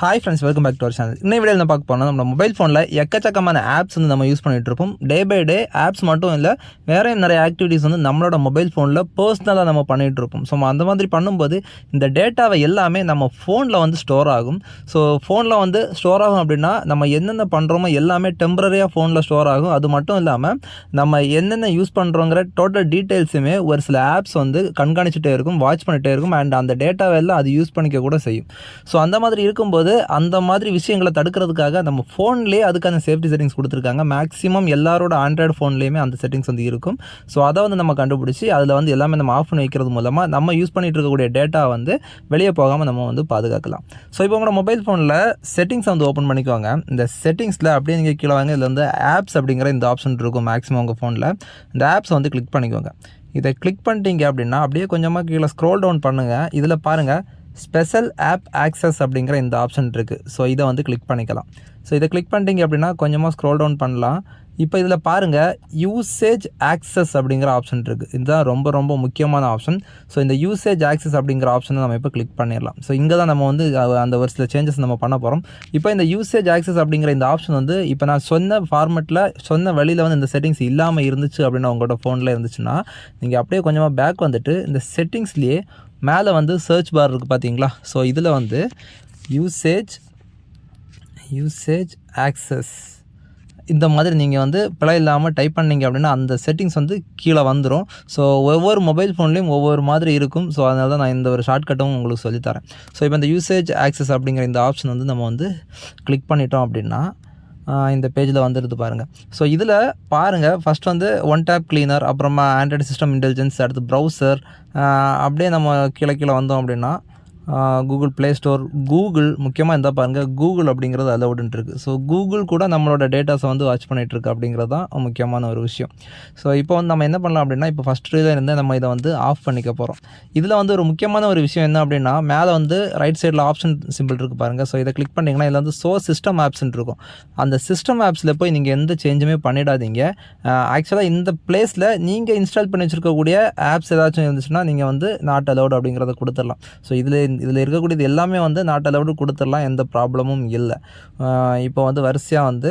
Hi friends welcome back to our channel இன்னும் video பார்க்க போனால் நம்ம மொபைல் ஃபோனில் எக்கச்சக்கமான ஆப்ஸ் வந்து நம்ம யூஸ் பண்ணிகிட்டு இருப்போம். டே பை டே ஆப்ஸ் மட்டும் இல்லை வேறு நிறைய ஆக்டிவிட்டீஸ் வந்து நம்மளோட மொபைல் ஃபோனில் பர்சனலாக நம்ம பண்ணிகிட்டு இருப்போம். ஸோ அந்த மாதிரி பண்ணும்போது இந்த டேட்டாவை எல்லாமே நம்ம ஃபோனில் வந்து ஸ்டோர் ஆகும். ஸோ ஃபோனில் வந்து ஸ்டோர் ஆகும் அப்படின்னா நம்ம என்னென்ன பண்ணுறோமோ எல்லாமே டெம்பரரியாக ஃபோனில் ஸ்டோர் ஆகும். அது மட்டும் இல்லாமல் நம்ம என்னென்ன யூஸ் பண்ணுறோங்கிற டோட்டல் டீட்டெயில்ஸுமே ஒரு சில ஆப்ஸ் வந்து கண்காணிச்சுட்டே இருக்கும் வாட்ச் பண்ணிகிட்டே இருக்கும். அண்ட் அந்த டேட்டாவை எல்லாம் அது யூஸ் பண்ணிக்க கூட செய்யும். ஸோ அந்த மாதிரி இருக்கும்போது அந்த மாதிரி விஷயங்களை தடுக்கிறதுக்காக நம்ம ஃபோன்லேயே அதுக்கான சேஃப்டி செட்டிங்ஸ் கொடுத்துருக்காங்க. மேக்ஸிமம் எல்லாரோட ஆண்ட்ராய்டு ஃபோன்லேயுமே அந்த செட்டிங்ஸ் வந்து இருக்கும். ஸோ அதை வந்து நம்ம கண்டுபிடிச்சி அதில் வந்து எல்லாமே நம்ம ஆஃப் பண்ணி வைக்கிறது மூலமாக நம்ம யூஸ் பண்ணிட்டு இருக்கக்கூடிய டேட்டா வந்து வெளியே போகாமல் நம்ம வந்து பாதுகாக்கலாம். ஸோ இப்போ உங்களோட மொபைல் ஃபோனில் செட்டிங்ஸ் வந்து ஓப்பன் பண்ணிக்கோங்க. இந்த செட்டிங்ஸில் அப்படியே நீங்கள் கீழே வாங்க. இதில் வந்து ஆப்ஸ் அப்படிங்கிற இந்த ஆப்ஷன் இருக்கும் மேக்ஸிமம் உங்கள் ஃபோனில் இந்த ஆப்ஸ் வந்து கிளிக் பண்ணிக்கோங்க. இதை கிளிக் பண்ணிட்டீங்க அப்படின்னா அப்படியே கொஞ்சமாக கீழே ஸ்க்ரோல் டவுன் பண்ணுங்கள் இதில் பாருங்கள் ஸ்பெஷல் ஆப் ஆக்சஸ் அப்படிங்கிற இந்த ஆப்ஷன் இருக்குது ஸோ இதை வந்து கிளிக் பண்ணிக்கலாம். ஸோ இதை கிளிக் பண்ணிட்டீங்க அப்படின்னா கொஞ்சமாக ஸ்க்ரோல் டவுன் பண்ணலாம். இப்போ இதில் பாருங்கள் யூசேஜ் ஆக்சஸ் அப்படிங்கிற ஆப்ஷன் இருக்குது இதுதான் ரொம்ப ரொம்ப முக்கியமான ஆப்ஷன் ஸோ இந்த யூசேஜ் ஆக்சஸ் அப்படிங்கிற ஆப்ஷனை நம்ம இப்போ கிளிக் பண்ணிடலாம். ஸோ இங்கே தான் நம்ம வந்து அந்த ஒரு சில சேஞ்சஸ் நம்ம பண்ண போகிறோம் இப்போ இந்த யூசேஜ் ஆக்சஸ் அப்படிங்கிற இந்த ஆப்ஷன் வந்து இப்போ நான் சொன்ன ஃபார்மெட்டில் சொன்ன வழியில் வந்து இந்த செட்டிங்ஸ் இல்லாமல் இருந்துச்சு அப்படின்னு உங்களோட ஃபோனில் இருந்துச்சுன்னா நீங்கள் அப்படியே கொஞ்சமாக பேக் வந்துட்டு இந்த செட்டிங்ஸ்லேயே மேலே வந்து சர்ச் பார் இருக்குது பார்த்தீங்களா ஸோ இதில் வந்து யூசேஜ் யூசேஜ் ஆக்சஸ் இந்த மாதிரி நீங்கள் வந்து பிழை இல்லாமல் டைப் பண்ணீங்க அப்படின்னா அந்த செட்டிங்ஸ் வந்து கீழே வந்துடும் ஸோ ஒவ்வொரு மொபைல் ஃபோன்லேயும் ஒவ்வொரு மாதிரி இருக்கும். ஸோ அதனால தான் நான் இந்த ஒரு ஷார்ட்கட்டும் உங்களுக்கு சொல்லித்தரேன் ஸோ இப்போ இந்த யூசேஜ் ஆக்சஸ் அப்படிங்கிற இந்த ஆப்ஷன் வந்து நம்ம வந்து கிளிக் பண்ணிட்டோம் அப்படின்னா இந்த பேஜில் வந்துடுது பாருங்கள் ஸோ இதில் பாருங்கள் ஃபஸ்ட் வந்து ஒன் டேப் கிளீனர் அப்புறமா ஆண்ட்ராய்டு சிஸ்டம் இன்டெலிஜென்ஸ் அடுத்து ப்ரௌசர் அப்படியே நம்ம கீழே கீழே வந்தோம் அப்படின்னா கூகுள் ப்ளே ஸ்டோர் கூகுள் முக்கியமாக இருந்தால் பாருங்கள் கூகுள் அப்படிங்கிறது அலவுடுன்ட்டு இருக்குது ஸோ கூகுள் கூட நம்மளோட டேட்டாஸை வந்து வாட்ச் பண்ணிகிட்ருக்கு அப்படிங்கிறது தான் முக்கியமான ஒரு விஷயம். ஸோ இப்போ வந்து நம்ம என்ன பண்ணலாம் அப்படின்னா இப்போ ஃபஸ்ட் இருந்து நம்ம இதை வந்து ஆஃப் பண்ணிக்க போகிறோம் இதில் வந்து ஒரு முக்கியமான ஒரு விஷயம் என்ன அப்படின்னா மேலே வந்து ரைட் சைடில் ஆப்ஷன் சிம்பிள் இருக்குது பாருங்கள் ஸோ இதை கிளிக் பண்ணிங்கன்னா இதில் வந்து ஸோ சிஸ்டம் ஆப்ஸ்ன்னு இருக்கும். அந்த சிஸ்டம் ஆப்ஸில் போய் நீங்கள் எந்த சேஞ்சுமே பண்ணிடாதீங்க. ஆக்சுவலாக இந்த பிளேஸில் நீங்கள் இன்ஸ்டால் பண்ணி வச்சுருக்கக்கூடிய ஆப்ஸ் ஏதாச்சும் இருந்துச்சுன்னா நீங்கள் வந்து நாட் அலவுட் அப்படிங்கிறத கொடுத்துடலாம். ஸோ இதில் இதில் இருக்கக்கூடியது எல்லாமே வந்து நாட்டை அலவுடு கொடுத்துடலாம் எந்த ப்ராப்ளமும் இல்லை. இப்போ வந்து வரிசையாக வந்து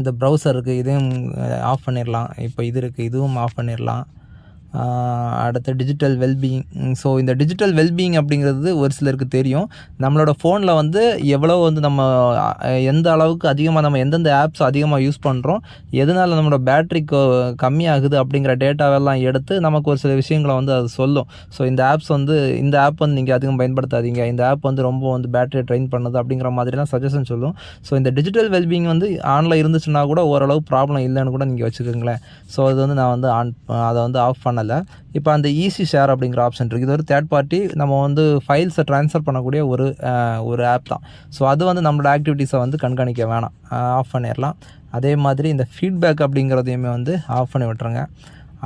இந்த ப்ரௌசர் இருக்குது இதையும் ஆஃப் பண்ணிடலாம். இப்போ இது இருக்குது இதுவும் ஆஃப் பண்ணிடலாம். அடுத்து டிஜிட்டல் வெல்பீயிங் ஸோ இந்த டிஜிட்டல் வெல்பீயிங் அப்படிங்கிறது ஒரு சிலருக்கு தெரியும். நம்மளோட ஃபோனில் வந்து எவ்வளோ வந்து நம்ம எந்த அளவுக்கு அதிகமாக நம்ம எந்தெந்த ஆப்ஸ் அதிகமாக யூஸ் பண்ணுறோம் எதனால் நம்மளோட பேட்ரி கம்மியாகுது அப்படிங்கிற டேட்டாவெல்லாம் எடுத்து நமக்கு ஒரு சில விஷயங்களை வந்து அது சொல்லும். ஸோ இந்த ஆப்ஸ் வந்து இந்த ஆப் வந்து நீங்கள் அதிகம் பயன்படுத்தாதீங்க. இந்த ஆப் வந்து ரொம்ப வந்து பேட்டரியை ட்ரெயின் பண்ணுது அப்படிங்கிற மாதிரிலாம் சஜஷன் சொல்லும். ஸோ இந்த டிஜிட்டல் வெல்பீயிங் வந்து ஆனில் இருந்துச்சுன்னா கூட ஓரளவு ப்ராப்ளம் இல்லைன்னு கூட நீங்கள் வச்சுக்கோங்களேன். ஸோ அது வந்து நான் வந்து ஆன் அதை வந்து ஆஃப் இல்லை இப்போ அந்த ஈஸி ஷேர் அப்படிங்கிற ஆப்ஷன் இருக்குது இது ஒரு தேர்ட் பார்ட்டி நம்ம வந்து ஃபைல்ஸை ட்ரான்ஸ்ஃபர் பண்ணக்கூடிய ஒரு ஒரு ஆப் தான். ஸோ அது வந்து நம்மளோட ஆக்டிவிட்டீஸை வந்து கண்காணிக்க வேணாம். ஆஃப் பண்ணிடலாம். அதே மாதிரி இந்த ஃபீட்பேக் அப்படிங்கிறதையுமே வந்து ஆஃப் பண்ணி விட்டுருங்க.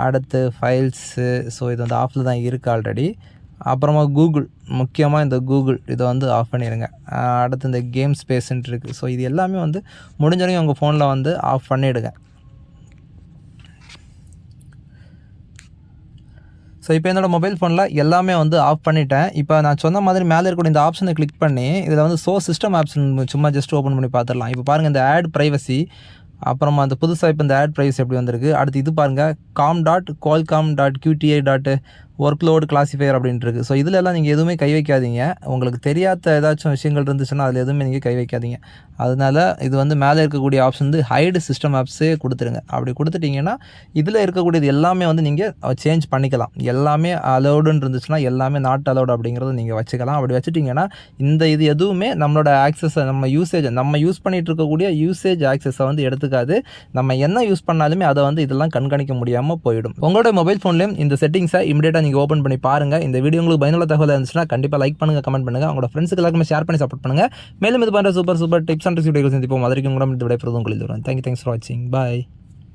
அடுத்து ஃபைல்ஸு ஸோ இது வந்து ஆஃபில் தான் இருக்குது ஆல்ரெடி அப்புறமா கூகுள் முக்கியமாக இந்த கூகுள் இதை வந்து ஆஃப் பண்ணிடுங்க அடுத்து இந்த கேம் ஸ்பேஸ்ன்ட்டு இருக்குது ஸோ இது எல்லாமே வந்து முடிஞ்சவரைக்கும் உங்கள் ஃபோனில் வந்து ஆஃப் பண்ணிவிடுங்க ஸோ இப்போ என்னோட மொபைல் ஃபோனில் எல்லாமே வந்து ஆஃப் பண்ணிட்டேன். இப்போ நான் சொன்ன மாதிரி மேலே இருக்கக்கூடிய இந்த ஆப்ஷனை கிளிக் பண்ணி இதில் வந்து சோ சிஸ்டம் ஆப்ஷன் சும்மா ஜஸ்ட் ஓப்பன் பண்ணி பார்த்துடலாம் இப்போ பாருங்கள் இந்த ஆட் ப்ரைவசி அப்புறமா அந்த புதுசாக இப்போ இந்த ஆட் ப்ரைவசி எப்படி வந்திருக்கு? அடுத்து இது பாருங்கள் com dot Qualcomm dot QTI dot workload classifier அப்படின்ட்டு இருக்குது ஸோ இதில் எல்லாம் நீங்கள் எதுவுமே கை வைக்காதீங்க. உங்களுக்கு தெரியாத ஏதாச்சும் விஷயங்கள் இருந்துச்சுன்னா அதில் எதுவுமே நீங்கள் கை வைக்காதீங்க. அதனால இது வந்து மேலே இருக்கக்கூடிய ஆப்ஷன் வந்து ஹைடு சிஸ்டம் ஆப்ஸே கொடுத்துருங்க. அப்படி கொடுத்துட்டிங்கன்னா இதில் இருக்கக்கூடியது எல்லாமே வந்து நீங்கள் சேஞ்ச் பண்ணிக்கலாம். எல்லாமே அலௌடுன்னு இருந்துச்சுன்னா எல்லாமே நாட் அலௌடு அப்படிங்கிறத நீங்கள் வச்சுக்கலாம். அப்படி வச்சுட்டிங்கன்னா இந்த இது எதுவுமே நம்மளோட ஆக்சஸை நம்ம யூசேஜ் நம்ம யூஸ் பண்ணிகிட்டு இருக்கக்கூடிய யூசேஜ் ஆக்சஸை வந்து எடுத்துக்காது. நம்ம என்ன யூஸ் பண்ணாலுமே அதை வந்து இதெல்லாம் கண்காணிக்க முடியாமல் போயிடும். உங்களோட மொபைல் ஃபோன்லேயும் இந்த செட்டிங்ஸை இமீடியட்டாக நீங்கள் ஓப்பன் பண்ணி பாருங்கள் இந்த வீடியோ உங்களுக்கு பயனுள்ள தகவல் இருந்துச்சுன்னா கண்டிப்பாக லைக் பண்ணுங்கள் கமெண்ட் பண்ணுங்கள் உங்களோட ஃப்ரெண்ட்ஸுக்கு எல்லாருமே ஷேர் பண்ணி சப்போர்ட் பண்ணுங்கள் மேலும் இது பண்ணுற super super tips and tricks video சந்திப்போம். அதற்கு உங்களிடம் விடைபெறுவது உங்களில் தேங்க்யூ தேங்க்ஸ் ஃபார் வாட்சிங் பாய்